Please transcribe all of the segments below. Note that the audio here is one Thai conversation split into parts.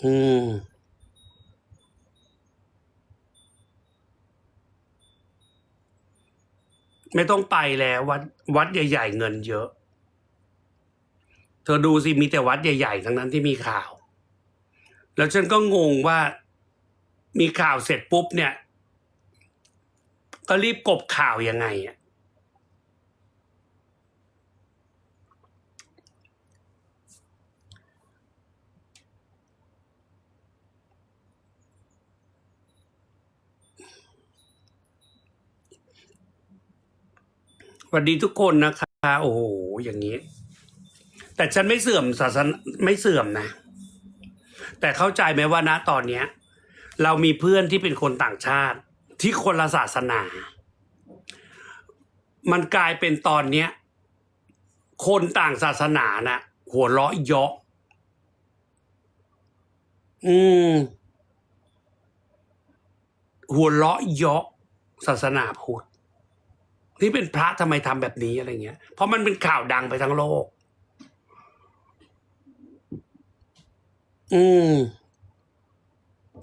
อืม ไม่ต้องไปแล้ววัดวัดใหญ่ ๆ เงินเยอะ เธอดูสิมีแต่วัดใหญ่ ๆ ทั้งนั้นที่มีข่าว แล้วฉันก็งงว่ามีข่าวเสร็จปุ๊บเนี่ย ก็รีบกบข่าวยังไงอะ วัสดีทุกคนนะคะ โอ้โหอย่างนี้ แต่ฉันไม่เสื่อมศาสนาไม่เสื่อมนะ แต่เข้าใจไหมว่านะตอนเนี้ย เรามีเพื่อนที่เป็นคนต่างชาติ ที่คนละศาสนา มันกลายเป็นตอนเนี้ย คนต่างศาสนาน่ะ หัวเราะเยาะอืม หัวเราะเยาะศาสนาพุทธ ที่เป็นพระทำไมทำแบบนี้อะไรเงี้ย เพราะมันเป็นข่าวดังไปทั้งโลก อืม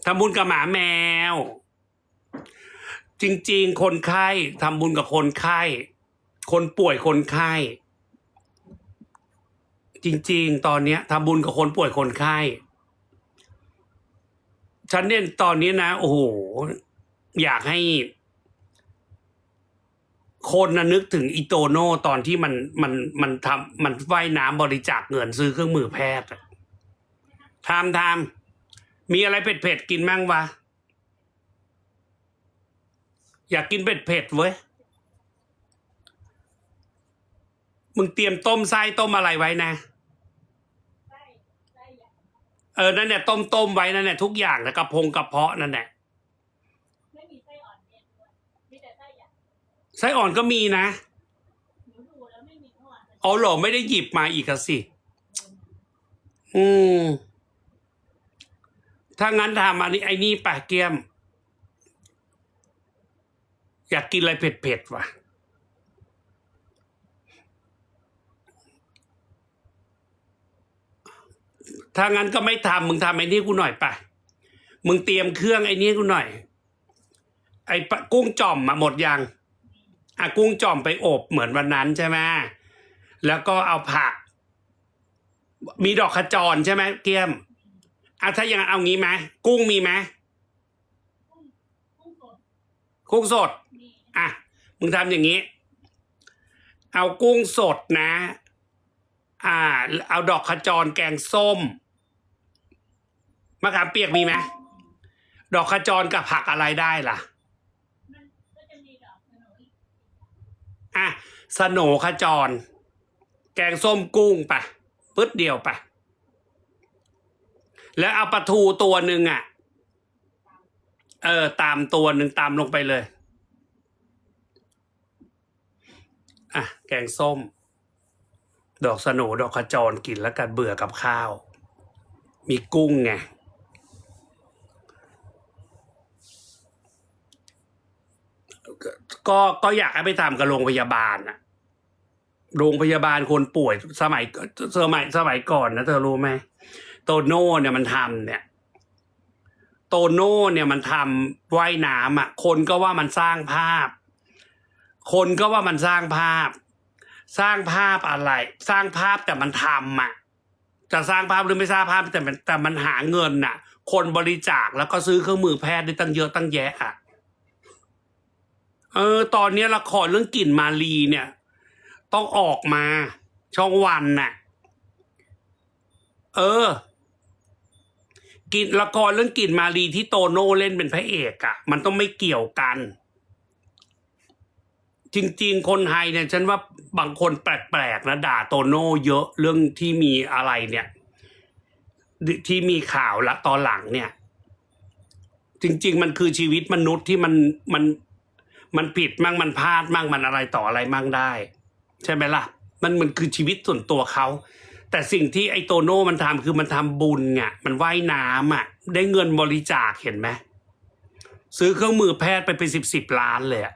ทำบุญกับหมาแมว จริง ๆ คนไข้ทำบุญกับคนไข้ คนป่วยคนไข้ จริง ๆ ตอนเนี้ยทำบุญกับคนป่วยคนไข้ฉันเนี่ยตอนนี้นะ โอ้โห อยากให้ คนนะนึกถึงอีโตโน่ตอนที่มันมันมันทำมันว่ายน้ำบริจาคเงินซื้อเครื่องมือแพทย์อะทำทำมีอะไรเผ็ดๆกินมั่งวะ อยากกินเผ็ดๆเว้ย มึงเตรียมต้มไส้ต้มอะไรไว้นะ เออ นั่นเนี่ยต้มต้มไว้นั่นเนี่ยทุกอย่างนะกระพงกระเพาะนั่นแหละ ไม่มีไส้อ่อนเนี่ยด้วยมีแต่ไส้หยาบ ไส้อ่อนก็มีนะเอาหรอไม่ได้หยิบมาอีกสิ อืม ถ้างั้นทำอันนี้ไอ้นี่ปะเกียม อยากกินอะไรเผ็ดๆว่ะ ถ้างั้นก็ไม่ทำมึงทำไอ้นี่กูหน่อยปะมึงเตรียมเครื่องไอ้นี่กูหน่อย ไอ้กุ้งจ่อมมาหมดยัง อะกุ้งจ่อมไปอบเหมือนวันนั้นใช่ไหมแล้วก็เอาผัก มีดอกขจรใช่ไหมเกียมอะถ้าอย่างนั้นเอางี้ไหมกุ้งมีไหมกุ้งสดอะมึงทำอย่างนี้ เอากุ้งสดนะ อ่า เอาดอกขจรแกงส้มมะขามเปียกมีไหมดอกขจรกับผักอะไรได้ล่ะ มันก็จะมีดอกขนุน อะสโหนขจร แกงส้มกุ้งไปะปึ๊ดเดียวไปะแล้วเอาปลาทูตัวหนึ่งอะ เออ ตามตัวหนึ่งตามลงไปเลย อะ แกงส้ม ดอกสโหนดอกขจรกินแล้วกันเบื่อกับข้าว มีกุ้งไง ก็ก็อยากให้ไปทำกับโรงพยาบาลอะโรงพยาบาลคนป่วยสมัยสมัยสมัยก่อนนะเธอรู้ไหมโตโน่เนี่ยมันทำเนี่ย โตโน่เนี่ยมันทำว่ายน้ำอะ คนก็ว่ามันสร้างภาพ คนก็ว่ามันสร้างภาพ สร้างภาพอะไร สร้างภาพแต่มันทำอะ จะสร้างภาพหรือไม่สร้างภาพแต่แต่มันหาเงินน่ะ คนบริจาคแล้วก็ซื้อเครื่องมือแพทย์ได้ตั้งเยอะตั้งแยะอะ เออ ตอนนี้ละครเรื่องกลิ่นมาลีเนี่ย ต้องออกมา ช่องวันน่ะ เออ กินละครเรื่องกลิ่นมาลีที่โตโน่เล่นเป็นพระเอกอะ่ะ มันต้องไม่เกี่ยวกัน จริงๆ คนไทยเนี่ย ฉันว่าบางคนแปลกๆนะด่าโตโน่เยอะเรื่องที่มีอะไรเนี่ย ที่มีข่าวละตอนหลังเนี่ย จริง ๆ มันคือชีวิตมนุษย์ที่มันมัน มันผิดมั่งมันพลาดมั่งมันอะไรต่ออะไรมั่งได้ ใช่ไหมล่ะ มันมันคือชีวิตส่วนตัวเขาแต่สิ่งที่ไอโตโน่มันทำคือมันทำบุญไงมันว่ายน้ำอะ ได้เงินบริจาคเห็นไหมซื้อเครื่องมือแพทย์ไปเป็นสิบสิบล้านเลยอะ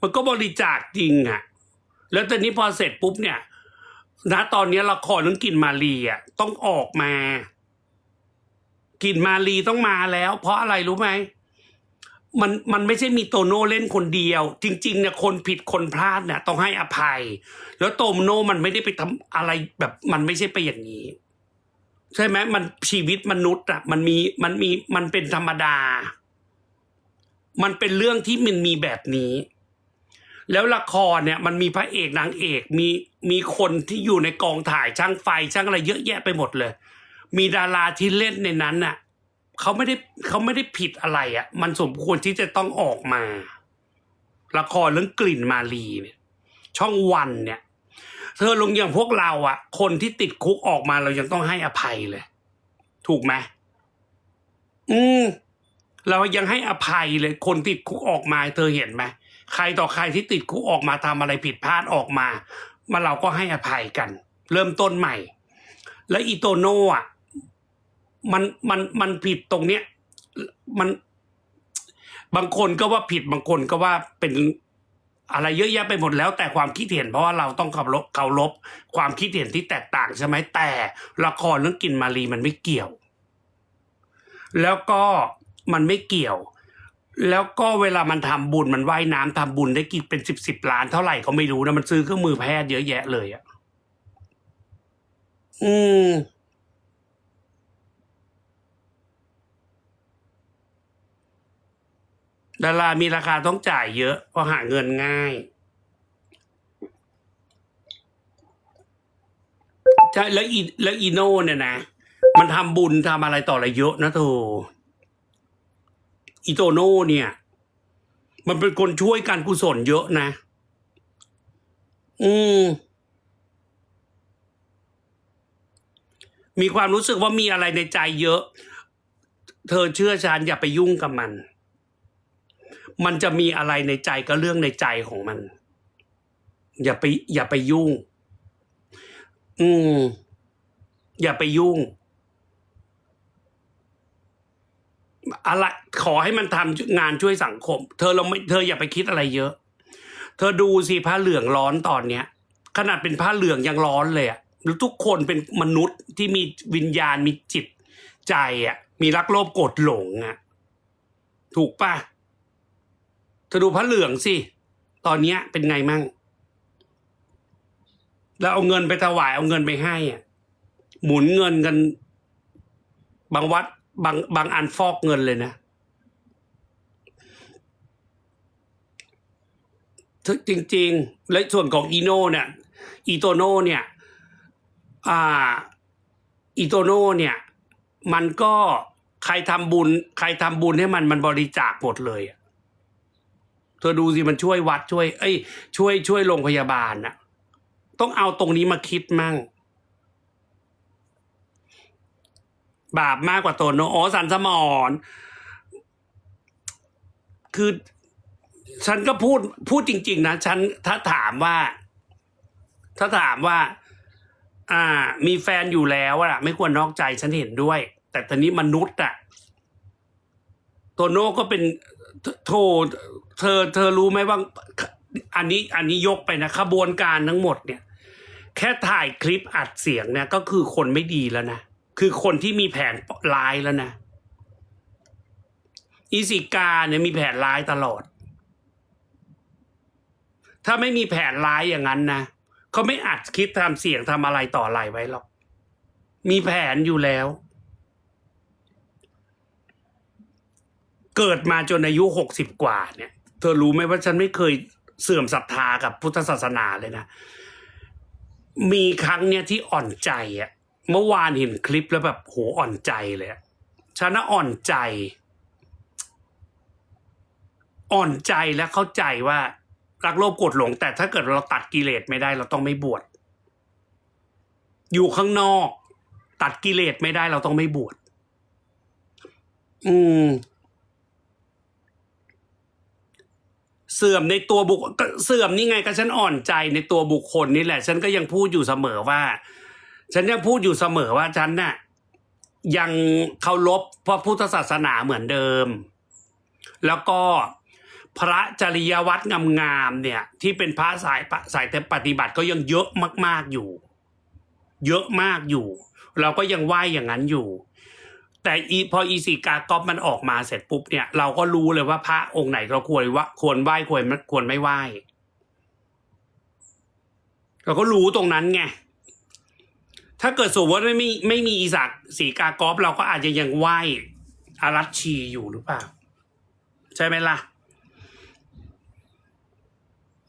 มันก็บริจาคจริงอะ แล้วตอนนี้พอเสร็จปุ๊บเนี่ยณตอนนี้ละครเรื่องกินมาลีอะต้องออกมา กินมาลีต้องมาแล้ว เพราะอะไรรู้ไหม มันมันไม่ใช่มีโตโน่เล่นคนเดียว จริงๆเนี่ยคนผิดคนพลาดเนี่ยต้องให้อภัย แล้วโตโน่มันไม่ได้ไปทำอะไรแบบมันไม่ใช่ไปอย่างนี้ ใช่ไหมมันชีวิตมนุษย์อะมันมีมันมีมันเป็นธรรมดา มันเป็นเรื่องที่มันมีแบบนี้ แล้วละครเนี่ย มันมีพระเอกนางเอกมีมีคนที่อยู่ในกองถ่ายช่างไฟช่างอะไรเยอะแยะไปหมดเลย มีดาราที่เล่นในนั้นน่ะ เขาไม่ได้เขาไม่ได้ผิดอะไรอะ่ะ มันสมควรที่จะต้องออกมา ละครเรื่องกลิ่นมาลีเนี่ย ช่องวันเนี่ย เธอลงอย่างพวกเราอะ่ะ คนที่ติดคุกออกมาเรายังต้องให้อภัยเลย ถูกไหมอืมเรายังให้อภัยเลย คนติดคุกออกมา เธอเห็นไหมใครต่อใครที่ติดคุกออกมาทำอะไรผิดพลาดออกมา มาเราก็ให้อภัยกัน เริ่มต้นใหม่ และอีโตโน่อะ มันมันมันผิดตรงเนี้ยมันบางคนก็ว่าผิดบางคนก็ว่าเป็นอะไรเยอะแยะไปหมดแล้ว แต่ความคิดเห็นเพราะว่าเราต้องเคารพเคารพความคิดเห็นที่แตกต่างใช่ไหมแต่ละครเรื่องกินมารีมันไม่เกี่ยว แล้วก็มันไม่เกี่ยว แล้วก็เวลามันทำบุญมันว่ายน้ำทำบุญได้กี่เป็นสิบสิบล้านเท่าไหร่ก็ไม่รู้นะมันซื้อเครื่องมือแพทย์เยอะแยะเลยอะอืม ดารามีราคาต้องจ่ายเยอะเพราะหาเงินง่ายใช่แล้วอีแล้วอีโน่เนี่ยนะ มันทำบุญทำอะไรต่ออะไรเยอะนะโธอีโตโน่เนี่ย มันเป็นคนช่วยการกุศลเยอะนะ อืมมีความรู้สึกว่ามีอะไรในใจเยอะ เธอเชื่อฉันอย่าไปยุ่งกับมัน มันจะมีอะไรในใจก็เรื่องในใจของมัน อย่าไป อย่าไปยุ่ง อืม อย่าไปยุ่ง อะไรขอให้มันทำงานช่วยสังคม เธอเราไม่เธออย่าไปคิดอะไรเยอะ เธอดูสิผ้าเหลืองร้อนตอนเนี้ย ขนาดเป็นผ้าเหลืองยังร้อนเลยอะแล้วทุกคนเป็นมนุษย์ที่มีวิญญาณมีจิตใจอะมีรักโลภโกรธหลงอะถูกปะ อดูผ้าเหลืองสิ ตอนเนี้ยเป็นไงมั่ง แล้วเอาเงินไปถวายเอาเงินไปให้อะ หมุนเงินกัน บางวัด บางบางอันฟอกเงินเลยนะถึงจริง ๆ และส่วนของอีโน่เนี่ย อีโตโน่เนี่ย อ่า อีโตโน่เนี่ย มันก็ใครทำบุญ ใครทำบุญให้มันมันบริจาคหมดเลยอะ เธอดูสิมันช่วยวัดช่วย เอ้ย ช่วยช่วยโรงพยาบาลน่ะ ต้องเอาตรงนี้มาคิดมั่ง บาปมากกว่าโตโนอ๋อสันสมอนคือ ฉันก็พูดพูดจริง ๆ นะฉันถ้าถามว่า ถ้าถามว่า อ่า มีแฟนอยู่แล้วอะไม่ควรนอกใจฉันเห็นด้วย แต่ตอนนี้มนุษย์อะโตโน่ก็เป็นโท เธอเธอรู้ไหมว่าอันนี้อันนี้ยกไปนะขบวนการทั้งหมดเนี่ย แค่ถ่ายคลิปอัดเสียงเนี่ยก็คือคนไม่ดีแล้วนะ คือคนที่มีแผนร้ายแล้วนะอีสิกาเนี่ยมีแผนร้ายตลอด ถ้าไม่มีแผนร้ายอย่างนั้นนะเขาไม่อัดคลิปทำเสียงทำอะไรต่ออะไรไว้หรอก มีแผนอยู่แล้ว เกิดมาจนอายุหกสิบกว่าเนี่ย ธอรู้ไหมว่าฉันไม่เคยเสื่อมศรัทธากับพุทธศาสนาเลยนะ มีครั้งเนี่ยที่อ่อนใจอะเมื่อวานเห็นคลิปแล้วแบบโหอ่อนใจเลยฉันน่ะอ่อนใจ อ่อนใจและเข้าใจว่ารักโลภโกรธหลง แต่ถ้าเกิดเราตัดกิเลสไม่ได้ เราต้องไม่บวชอยู่ข้างนอก ตัดกิเลสไม่ได้เราต้องไม่บวชอืม เสื่อมในตัวบุคเสื่อมนี่ไงก็ฉันอ่อนใจในตัวบุคคลนี่แหละ ฉันก็ยังพูดอยู่เสมอว่า ฉันยังพูดอยู่เสมอว่าฉันน่ะยังเคารพพระพุทธศาสนาเหมือนเดิม แล้วก็พระจริยวัตรงามๆเนี่ย ที่เป็นพระสายสายแต่ปฏิบัติก็ยังเยอะมาก ๆอยู่ เยอะมากอยู่ เราก็ยังไหว้อย่างนั้นอยู่ แต่อีพออีสีกากอบมันออกมาเสร็จปุ๊บเนี่ยเราก็รู้เลยว่าพระองค์ไหนเราควรว่าควรไหว้ควรควรไม่ไหว้เราก็รู้ตรงนั้นไงถ้าเกิดสมมติว่าไม่มีไม่มีอีสักสีกากอบเราก็อาจจะยังไหว้อารัชชีอยู่หรือเปล่า ใช่ไหมล่ะ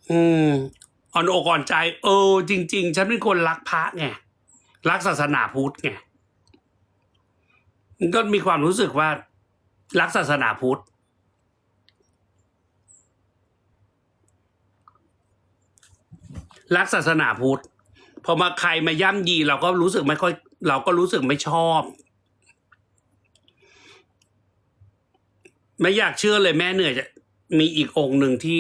อืมอ่อนอกอ่อนใจ เออ จริง ๆ ฉันเป็นคนรักพระไงรักศาสนาพุทธไง ก็มีความรู้สึกว่ารักศาสนาพุทธ รักศาสนาพุทธพอมาใครมาย่ำยี เราก็รู้สึกไม่ค่อย เราก็รู้สึกไม่ชอบ ไม่อยากเชื่อเลยแม่เหนื่อยจะมีอีกองค์หนึ่งที่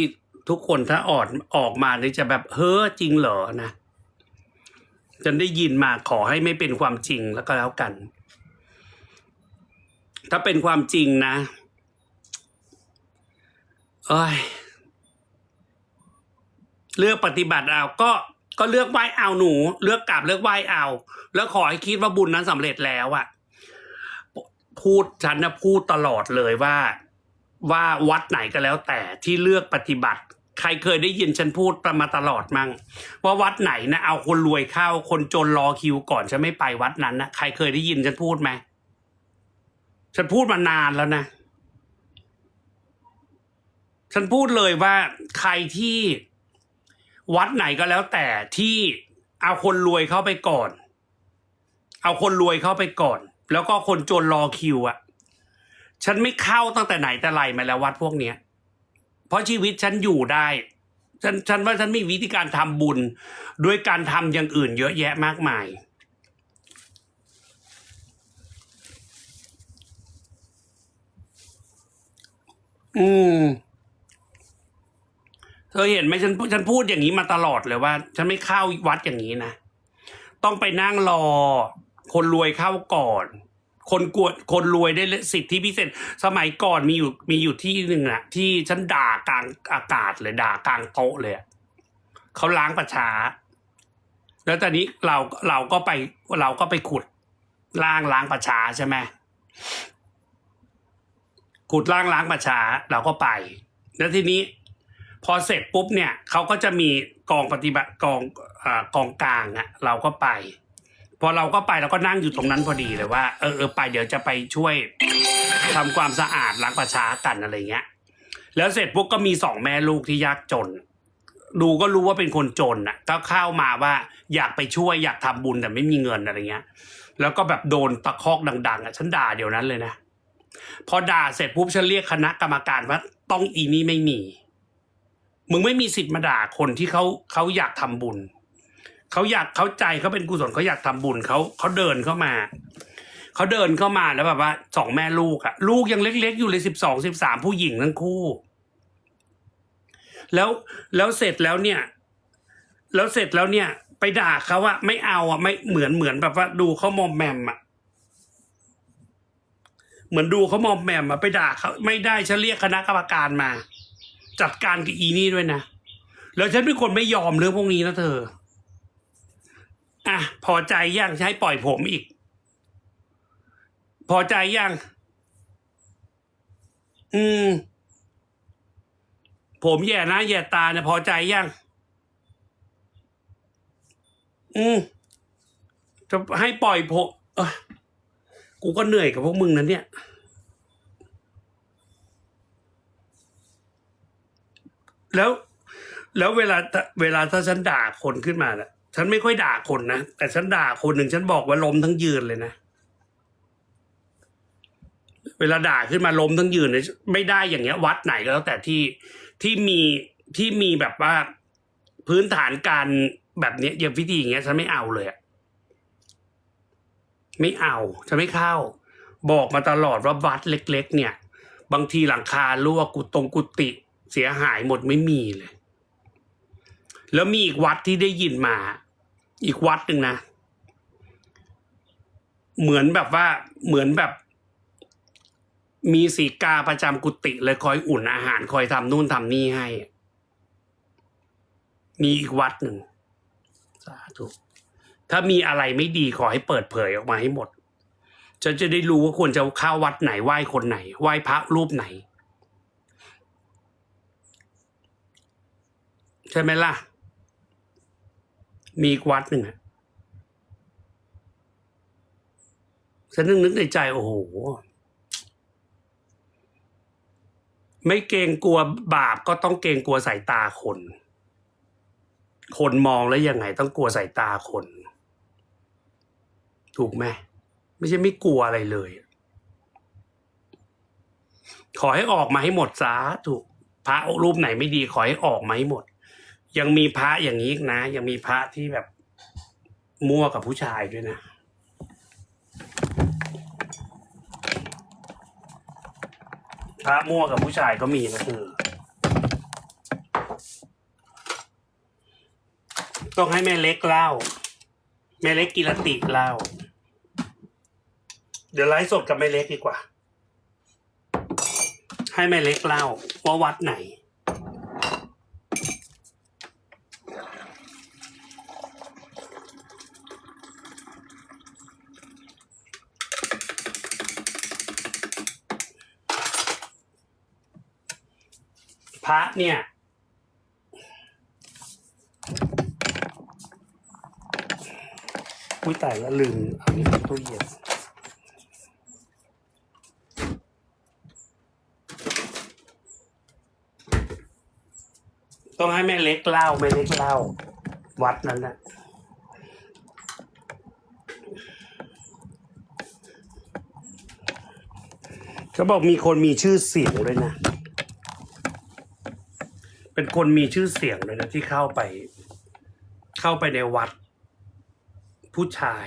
ทุกคนถ้าออดออกมาเนี่ยจะแบบเฮ้อจริงเหรอนะฉันได้ยินมาขอให้ไม่เป็นความจริงแล้วก็แล้วกัน ถ้าเป็นความจริงนะเอ้ยเลือกปฏิบัติเอา ก็ก็เลือกไหว้เอาหนู เลือกกลับเลือกไหว้เอา แล้วขอให้คิดว่าบุญนั้นสำเร็จแล้วอะพูดฉันนะพูดตลอดเลยว่า ว่าวัดไหนก็แล้วแต่ที่เลือกปฏิบัติ ใครเคยได้ยินฉันพูดมาตลอดมั่งว่าวัดไหนนะเอาคนรวยเข้าคนจนรอคิวก่อนฉันไม่ไปวัดนั้นนะใครเคยได้ยินฉันพูดไหม ฉันพูดมานานแล้วนะ ฉันพูดเลยว่าใครที่วัดไหนก็แล้วแต่ที่เอาคนรวยเข้าไปก่อน เอาคนรวยเข้าไปก่อน แล้วก็คนจนรอคิวอะฉันไม่เข้าตั้งแต่ไหนแต่ไรมาแล้ววัดพวกเนี้ย เพราะชีวิตฉันอยู่ได้ ฉันฉันว่าฉันมีวิธีการทำบุญ ด้วยการทำอย่างอื่นเยอะแยะมากมาย อืมเธอเห็นไหมฉันฉันพูดอย่างนี้มาตลอดเลยว่า ฉันไม่เข้าวัดอย่างนี้นะต้องไปนั่งรอ คนรวยเข้าก่อน คนกวดคนรวยได้สิทธิพิเศษ สมัยก่อนมีอยู่มีอยู่ที่หนึ่งอะที่ฉันด่ากลางอากาศเลยด่ากลางโต๊ะเลยเขาล้างประชา แล้วตอนนี้เราเราก็ไปเราก็ไปขุดล้างล้างประชาใช่ไหม ขุดล้างล้างประชาเราก็ไป แล้วทีนี้พอเสร็จปุ๊บเนี่ยเขาก็จะมีกองปฏิบัติกองอกองกลางอะเราก็ไป พอเราก็ไปเราก็นั่งอยู่ตรงนั้นพอดีเลยว่าเออเออไปเดี๋ยวจะไปช่วยทำความสะอาดล้างประชากันอะไรเงี้ย แล้วเสร็จปุ๊บก็มีสองแม่ลูกที่ยากจน ดูก็รู้ว่าเป็นคนจนอะก็เข้ามาว่าอยากไปช่วยอยากทำบุญแต่ไม่มีเงินอะไรเงี้ย แล้วก็แบบโดนตะคอกดัง ๆอะฉันด่าเดี๋ยวนั้นเลยนะ พอด่าเสร็จปุ๊บฉันเรียกคณะกรรมการว่าต้องอีนี่ไม่มี มึงไม่มีสิทธิ์มาด่าคนที่เขาเขาอยากทำบุญเขาอยากเขาใจเขาเป็นกุศลเขาอยากทำบุญเขาเขาเดินเข้ามาเขาเดินเข้ามาแล้วแบบว่าสองแม่ลูกอะลูกยังเล็ก ๆ อยู่เลยสิบสองสิบสามผู้หญิงทั้งคู่ แล้วแล้วเสร็จแล้วเนี่ย แล้วเสร็จแล้วเนี่ย ไปด่าเขาว่าไม่เอาอะไม่เหมือนเหมือนแบบว่า ดูเขามอมแมมอะ เหมือนดูเขามอมแมมอะไปด่าเขาไม่ได้ฉันเรียกคณะกรรมการมา จัดการกับอีนี่ด้วยนะ แล้วฉันเป็นคนไม่ยอมเรื่องพวกนี้นะเธอ อะ พอใจยังใช้ปล่อยผมอีก พอใจยัง อืม ผมแย่นะแย่ตาเนี่ยพอใจยังอืมจะให้ปล่อยผมเอ้ย กูก็เหนื่อยกับพวกมึงนะเนี่ย แล้วแล้วเวลาเวลาถ้าฉันด่าคนขึ้นมาน่ะ ฉันไม่ค่อยด่าคนนะ แต่ฉันด่าคนหนึ่งฉันบอกว่าล้มทั้งยืนเลยนะ เวลาด่าขึ้นมาล้มทั้งยืนเลยไม่ได้อย่างเงี้ย วัดไหนก็แล้วแต่ที่ที่มีที่มีแบบว่าพื้นฐานการแบบเนี้ยอย่างพิธีอย่างเงี้ยฉันไม่เอาเลยอะ ไม่เอาฉันไม่เข้า บอกมาตลอดว่าวัดเล็ก ๆ เนี่ย บางทีหลังคารั่วกุตรงกุฏิเสียหายหมดไม่มีเลย แล้วมีอีกวัดที่ได้ยินมา อีกวัดหนึ่งนะ เหมือนแบบว่าเหมือนแบบ มีสีกาประจำกุฏิเลยคอยอุ่นอาหาร คอยทำนู่นทำนี่ให้ มีอีกวัดหนึ่งสาธุ ถ้ามีอะไรไม่ดีขอให้เปิดเผยออกมาให้หมดฉันจะได้รู้ว่าควรจะเข้าวัดไหนไหว้คนไหน ไหว้พระรูปไหน ใช่ไหมล่ะ มีวัดหนึ่งอะฉันนึกนึกในใจโอ้โห ไม่เกรงกลัวบาปก็ต้องเกรงกลัวสายตาคน คนมองแล้วยังไงต้องกลัวสายตาคน ถูกไหมไม่ใช่ไม่กลัวอะไรเลย ขอให้ออกมาให้หมดสาถูกพระรูปไหนไม่ดี ขอให้ออกมาให้หมด ยังมีพระอย่างนี้นะ ยังมีพระที่แบบมั่วกับผู้ชายด้วยนะพระมั่วกับผู้ชายก็มีนะคือ ต้องให้แม่เล็กเล่า แม่เล็กกิรติเล่า เดี๋ยวไลฟ์สดกับแม่เล็กดีกว่า ให้แม่เล็กเล่าว่าวัดไหน พระเนี่ยอุ้ยตายแล้วลืมเอานี้ตู้เย็น ต้องให้แม่เล็กเล่าแม่เล็กเล่า วัดนั้นนะเขาบอกมีคนมีชื่อเสียงด้วยนะ เป็นคนมีชื่อเสียงเลยนะที่เข้าไป เข้าไปในวัด ผู้ชาย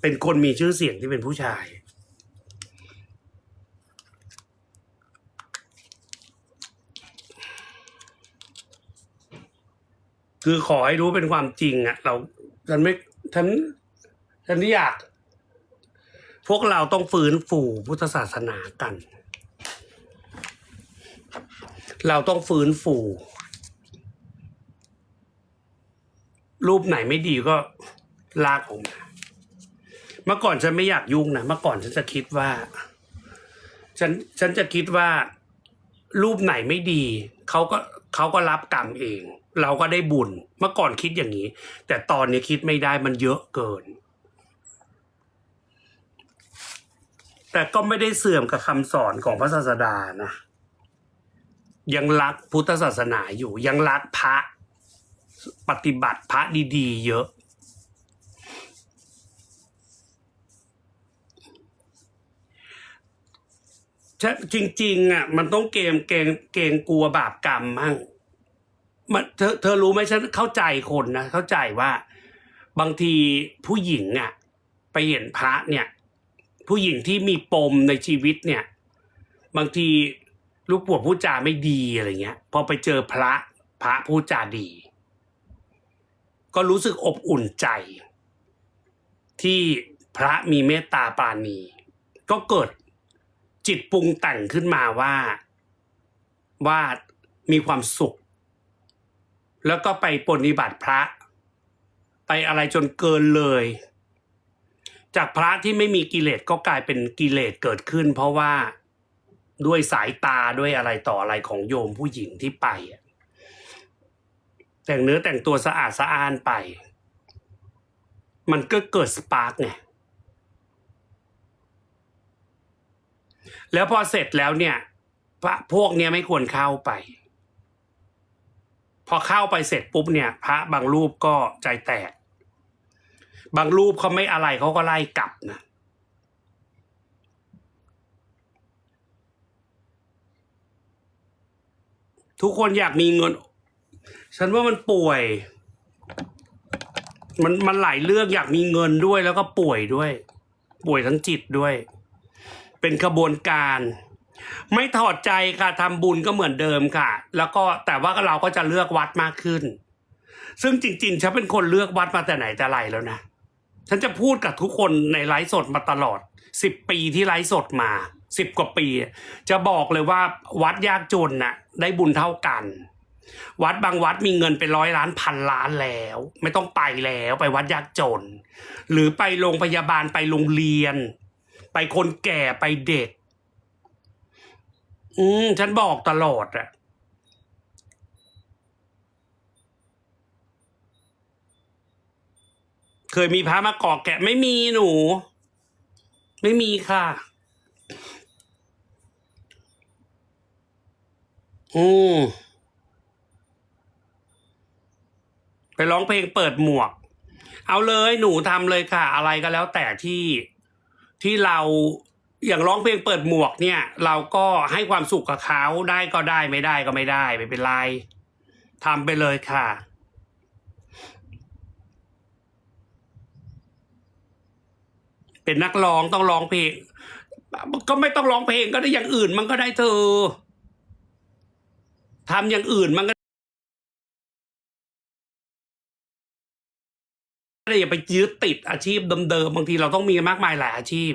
เป็นคนมีชื่อเสียงที่เป็นผู้ชาย คือขอให้รู้เป็นความจริงอะเราฉันไม่ฉันฉันที่อยาก พวกเราต้องฟื้นฟูพุทธศาสนากัน เราต้องฟื้นฟู รูปไหนไม่ดีก็ลากออกมาเมื่อก่อนฉันไม่อยากยุ่งนะเมื่อก่อนฉันจะคิดว่า ฉันฉันจะคิดว่า รูปไหนไม่ดีเขาก็เขาก็รับกรรมเอง เราก็ได้บุญ เมื่อก่อนคิดอย่างนี้ แต่ตอนนี้คิดไม่ได้มันเยอะเกิน แต่ก็ไม่ได้เสื่อมกับคำสอนของพระศาสดานะ ยังรักพุทธศาสนาอยู่ ยังรักพระปฏิบัติพระดี ๆ เยอะใช่จริงๆอะมันต้องเกมเกงเกงกลัวบาปกรรมมั่ง มันเธอเธอรู้ไหมฉันเข้าใจคนนะเข้าใจว่าบางทีผู้หญิงอะไปเห็นพระเนี่ย ผู้หญิงที่มีปมในชีวิตเนี่ย บางทีลูกปวดพูดจาไม่ดีอะไรเงี้ย พอไปเจอพระพระพูดจาดี ก็รู้สึกอบอุ่นใจ ที่พระมีเมตตาปาณี ก็เกิดจิตปรุงแต่งขึ้นมาว่าว่ามีความสุข แล้วก็ไปปฏิบัติพระ ไปอะไรจนเกินเลย จากพระที่ไม่มีกิเลสก็กลายเป็นกิเลสเกิดขึ้น เพราะว่าด้วยสายตาด้วยอะไรต่ออะไรของโยมผู้หญิงที่ไปแต่งเนื้อแต่งตัวสะอาดสะอ้านไป มันก็เกิดสปาร์กไงแล้วพอเสร็จแล้วเนี่ยพระพวกเนี้ยไม่ควรเข้าไป พอเข้าไปเสร็จปุ๊บเนี่ย พระบางรูปก็ใจแตก บางรูปเขาไม่อะไรเขาก็ไล่กลับนะทุกคนอยากมีเงิน ฉันว่ามันป่วย มันมันหลายเรื่องอยากมีเงินด้วยแล้วก็ป่วยด้วย ป่วยทั้งจิตด้วย เป็นขบวนการ ไม่ถอดใจค่ะทำบุญก็เหมือนเดิมค่ะ แล้วก็แต่ว่าเราก็จะเลือกวัดมากขึ้น ซึ่งจริงๆฉันเป็นคนเลือกวัดมาแต่ไหนแต่ไรแล้วนะฉันจะพูดกับทุกคนในไลฟ์สดมาตลอดสิบปีที่ไลฟ์สดมาสิบกว่าปี จะบอกเลยว่าวัดยากจนน่ะได้บุญเท่ากัน วัดบางวัดมีเงินเป็นร้อยล้านพันล้านแล้ว ไม่ต้องไปแล้วไปวัดยากจน หรือไปโรงพยาบาลไปโรงเรียน ไปคนแก่ไปเด็ก อืม ฉันบอกตลอดอะเคยมีพระมาเกาะแกะไม่มีหนู ไม่มีค่ะ อืมไปร้องเพลงเปิดหมวก เอาเลยหนูทำเลยค่ะ อะไรก็แล้วแต่ที่ที่เรา อย่างร้องเพลงเปิดหมวกเนี่ย เราก็ให้ความสุขกับเขาได้ก็ได้ไม่ได้ก็ไม่ได้ไม่เป็นไรทำไปเลยค่ะ เป็นนักร้องต้องร้องเพลง ก็ไม่ต้องร้องเพลงก็ได้อย่างอื่นมันก็ได้เธอทำอย่างอื่นมันก็อย่าไปยึดติดอาชีพเดิมๆบางทีเราต้องมีมากมายหลายอาชีพ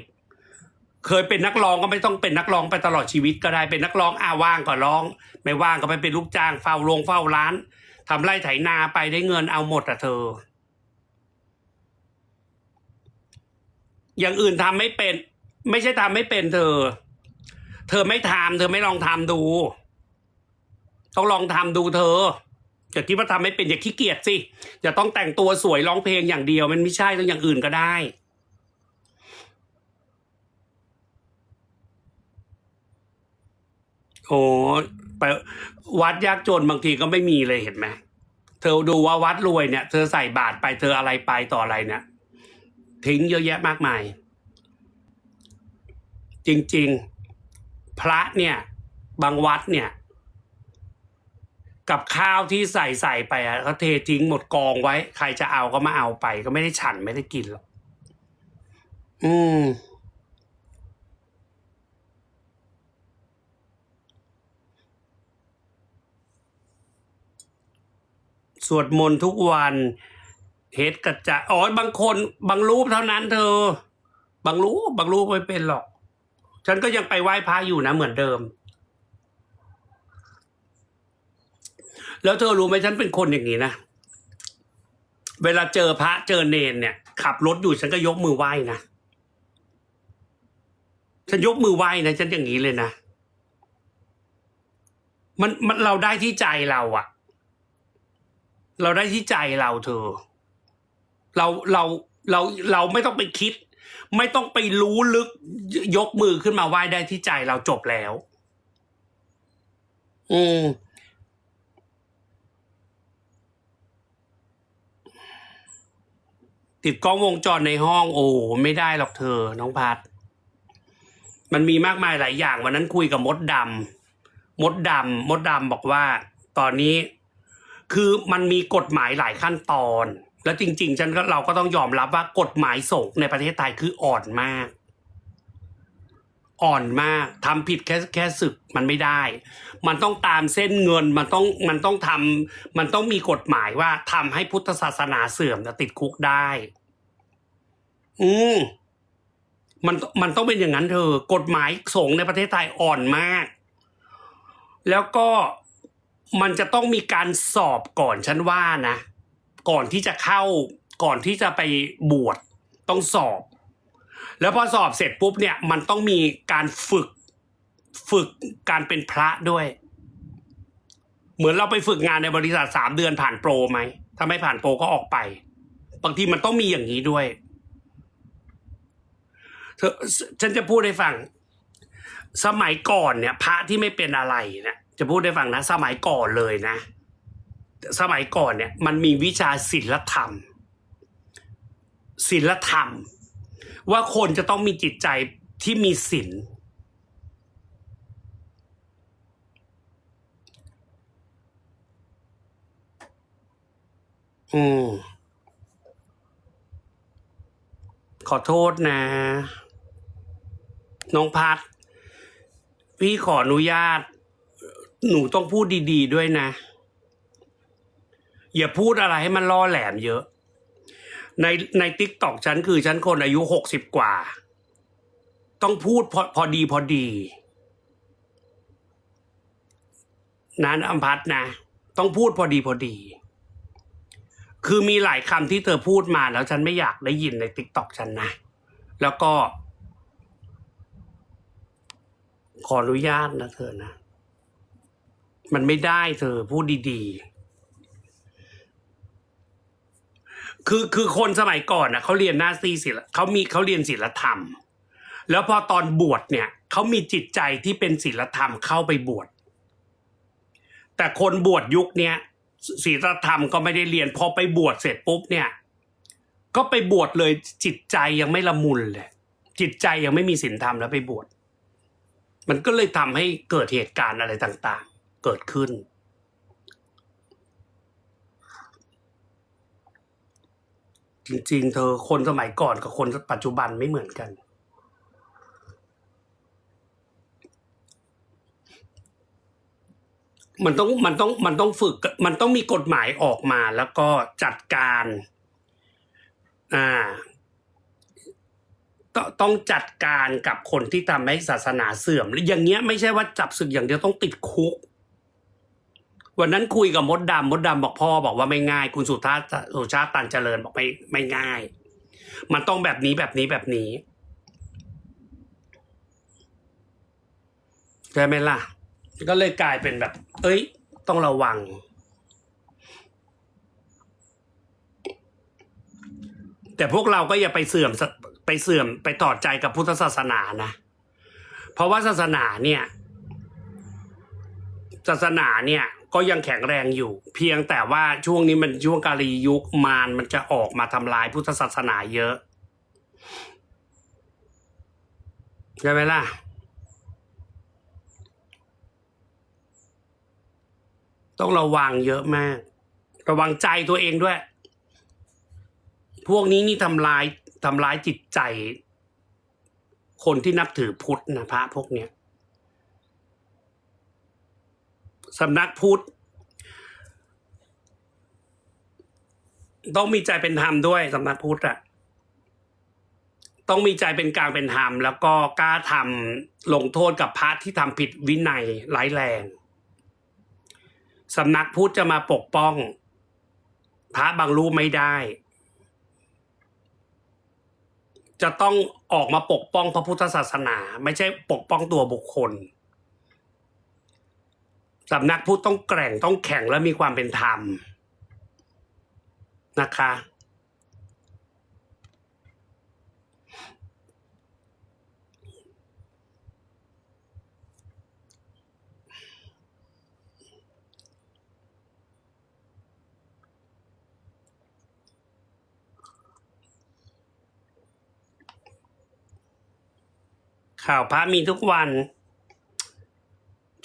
เคยเป็นนักร้องก็ไม่ต้องเป็นนักร้องไปตลอดชีวิตก็ได้เป็นนักร้องอาว่างก็ร้อง ไม่ว่างก็ไปเป็นลูกจ้างเฝ้าโรงเฝ้าร้านทำไร่ไถนาไปได้เงินเอาหมดอะเธอ อย่างอื่นทำไม่เป็น ไม่ใช่ทำไม่เป็นเธอ เธอไม่ทำเธอไม่ลองทำดู ต้องลองทำดูเธออย่าคิดว่าทำไม่เป็นอย่าขี้เกียจสิจะต้องแต่งตัวสวยร้องเพลงอย่างเดียว มันไม่ใช่ต้องอย่างอื่นก็ได้ โอ้ไปวัดยากจนบางทีก็ไม่มีเลยเห็นไหมเธอดูว่าวัดรวยเนี่ย เธอใส่บาตรไปเธออะไรไปต่ออะไรเนี่ยทิ้งเยอะแยะมากมาย จริง ๆ พระเนี่ย บางวัดเนี่ย กับข้าวที่ใส่ใส่ไปอะเขาเททิ้งหมดกองไว้ ใครจะเอาก็มาเอาไป ก็ไม่ได้ฉันไม่ได้กินหรอกอืม สวดมนต์ทุกวันเฮ็ดกระจะอ๋อบางคนบางรูปเท่านั้นเธอ บางรูปบางรูปไม่เป็นหรอก ฉันก็ยังไปไหว้พระอยู่นะเหมือนเดิม แล้วเธอรู้ไหมฉันเป็นคนอย่างนี้นะ เวลาเจอพระเจอเนนเนี่ย ขับรถอยู่ฉันก็ยกมือไหว้นะ ฉันยกมือไหว้นะ ฉันอย่างนี้เลยนะ มันมันเราได้ที่ใจเราอะ เราได้ที่ใจเราเธอ เราเราเราเราไม่ต้องไปคิด ไม่ต้องไปรู้ลึกยกมือขึ้นมาไหว้ได้ที่ใจเราจบแล้ว อืมติดกล้องวงจรในห้องโอ้ไม่ได้หรอกเธอ น้องพัด มันมีมากมายหลายอย่าง วันนั้นคุยกับมดดำมดดำมดดำบอกว่า ตอนนี้ คือมันมีกฎหมายหลายขั้นตอน แล้วจริง ๆ ฉันก็เราก็ต้องยอมรับว่ากฎหมายสงฆ์ในประเทศไทยคืออ่อนมาก อ่อนมากทำผิดแค่แค่ศึกมันไม่ได้ มันต้องตามเส้นเงินมันต้องมันต้องทำมันต้องมีกฎหมายว่าทำให้พุทธศาสนาเสื่อมจะติดคุกได้ อืมมันมันต้องเป็นอย่างนั้นเธอกฎหมายสงในประเทศไทยอ่อนมาก แล้วก็ มันจะต้องมีการสอบก่อนฉันว่านะ ก่อนที่จะเข้าก่อนที่จะไปบวชต้องสอบ แล้วพอสอบเสร็จปุ๊บเนี่ย มันต้องมีการฝึกฝึกการเป็นพระด้วย เหมือนเราไปฝึกงานในบริษัทสามเดือนผ่านโปรไหมถ้าไม่ผ่านโปรก็ออกไป บางทีมันต้องมีอย่างนี้ด้วยเธอฉันจะพูดให้ฟัง สมัยก่อนเนี่ย พระที่ไม่เป็นอะไรเนี่ย จะพูดให้ฟังนะ สมัยก่อนเลยนะ สมัยก่อนเนี่ย มันมีวิชาศิลธรรมศิลธรรม ว่าคนจะต้องมีจิตใจที่มีศีลอืมขอโทษนะ น้องพัด พี่ขออนุญาต หนูต้องพูดดี ๆ ด้วยนะ อย่าพูดอะไรให้มันล่อแหลมเยอะ ในในติ๊กตอกฉันคือฉันคนอายุหกสิบกว่า ต้องพูดพอพอดีพอดีนั้นอัมพัดนะ ต้องพูดพอดีพอดี คือมีหลายคำที่เธอพูดมาแล้วฉันไม่อยากได้ยินในติ๊กตอกฉันนะ แล้วก็ ขออนุญาตนะเธอนะ มันไม่ได้เธอพูดดีๆ คือคือคนสมัยก่อนนะเขาเรียนหน้าซีศิลป์เขามีเขาเรียนศิลธรรม แล้วพอตอนบวชเนี่ยเขามีจิตใจที่เป็นศิลธรรมเข้าไปบวชแต่คนบวชยุคเนี้ยศีลธรรมก็ไม่ได้เรียนพอไปบวชเสร็จปุ๊บเนี่ย ก็ไปบวชเลยจิตใจยังไม่ละมุนเลย จิตใจยังไม่มีศีลธรรมแล้วไปบวชมันก็เลยทำให้เกิดเหตุการณ์อะไรต่างๆ เกิดขึ้น จริงๆ เธอคนสมัยก่อนกับคนปัจจุบันไม่เหมือนกัน มันต้องมันต้องมันต้องฝึก มันต้องมีกฎหมายออกมาแล้วก็จัดการ อ่าต้องต้องจัดการกับคนที่ทำให้ศาสนาเสื่อมอย่างเงี้ยไม่ใช่ว่าจับศึกอย่างเดียวต้องติดคุก วันนั้นคุยกับมดดำมดดำบอกพ่อบอกว่าไม่ง่าย คุณสุธาสุชาติตันเจริญบอกไม่ไม่ง่าย มันต้องแบบนี้แบบนี้แบบนี้ใช่ไหมล่ะ ก็เลยกลายเป็นแบบ เอ้ย ต้องระวัง แต่พวกเราก็อย่าไปเสื่อมไปเสื่อมไปต่อดใจกับพุทธศาสนานะ เพราะว่าศาสนาเนี่ย ศาสนาเนี่ย ก็ยังแข็งแรงอยู่ เพียงแต่ว่าช่วงนี้มันช่วงกาลียุคมารมันจะออกมาทำลายพุทธศาสนาเยอะใช่ไหมล่ะต้องระวังเยอะมาก ระวังใจตัวเองด้วย พวกนี้นี่ทำลายทำร้ายจิตใจ คนที่นับถือพุทธนะพระพวกเนี้ย สำนักพุทธต้องมีใจเป็นธรรมด้วยสำนักพุทธอะต้องมีใจเป็นกลางเป็นธรรม แล้วก็กล้าทำลงโทษกับพระที่ทำผิดวินัยร้ายแรงสำนักพุทธจะมาปกป้อง พระบางรูปไม่ได้ จะต้องออกมาปกป้องพระพุทธศาสนา ไม่ใช่ปกป้องตัวบุคคล สำนักพุทธต้องแกร่งต้องแข็งและมีความเป็นธรรมนะคะ ข่าวพระมีทุกวัน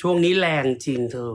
ช่วงนี้แรงจริงเธอ